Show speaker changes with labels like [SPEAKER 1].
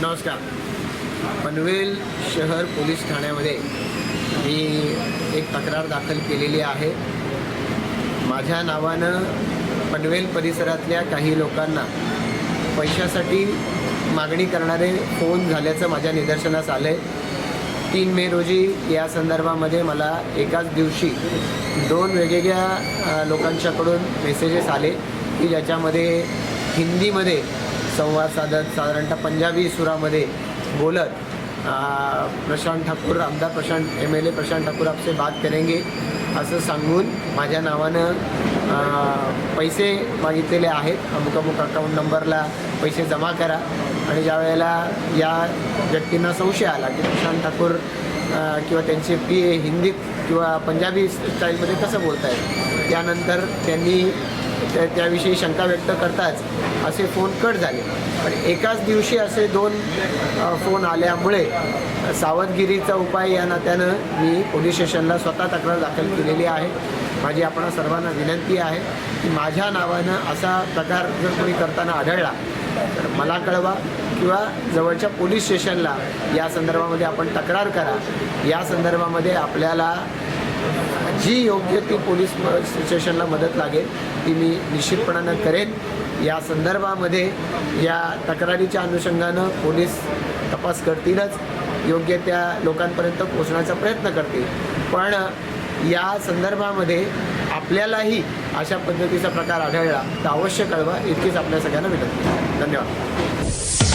[SPEAKER 1] नमस्कार. पनवेल शहर पोलीस ठाण्यामध्ये मी एक तक्रार दाखल केलेली आहे. माझ्या नावानं पनवेल परिसरातल्या काही लोकांना पैशासाठी मागणी करणारे फोन झाल्याचं माझ्या निदर्शनास आलं आहे तीन मे रोजी या संदर्भामध्ये मला एकाच दिवशी दोन वेगवेगळ्या लोकांच्याकडून मेसेजेस आले की ज्याच्यामध्ये हिंदीमध्ये संवाद साधत साधारणतः पंजाबी सुरामध्ये बोलत प्रशांत ठाकूर आमदार Prashant M L A Prashant Thakur आपसे बात करेंगे असं सांगून माझ्या नावानं पैसे मागितलेले आहेत. अमुक अमुक अकाउंट नंबरला पैसे जमा करा. आणि ज्या वेळेला या व्यक्तींना संशय आला की प्रशांत ठाकूर किंवा त्यांचे पी ए हिंदीत किंवा पंजाबी स्टाईलमध्ये कसं बोलत आहेत त्यानंतर त्यांनी त्या त्याविषयी शंका व्यक्त करताच असे फोन कट झाले. पण एकाच दिवशी असे दोन फोन आल्यामुळे सावधगिरीचा उपाय या नात्यानं मी पोलीस स्टेशनला स्वतः तक्रार दाखल केलेली आहे. माझी आपण सर्वांना विनंती आहे की माझ्या नावानं असा प्रकार जर कोणी करताना आढळला तर मला कळवा किंवा जवळच्या पोलीस स्टेशनला या संदर्भामध्ये आपण तक्रार करा. या संदर्भामध्ये आपल्याला जी योग्य ती पोलीस स्टेशनला मदत लागेल ती मी निश्चितपणानं करेन. या संदर्भामध्ये या तक्रारीच्या अनुषंगानं पोलीस तपास करतीलच. योग्य त्या लोकांपर्यंत पोचण्याचा प्रयत्न करतील. पण या संदर्भामध्ये आपल्यालाही अशा पद्धतीचा प्रकार आढळला तर अवश्य कळवा. इतकीच आपल्या सगळ्यांना विनंती. धन्यवाद.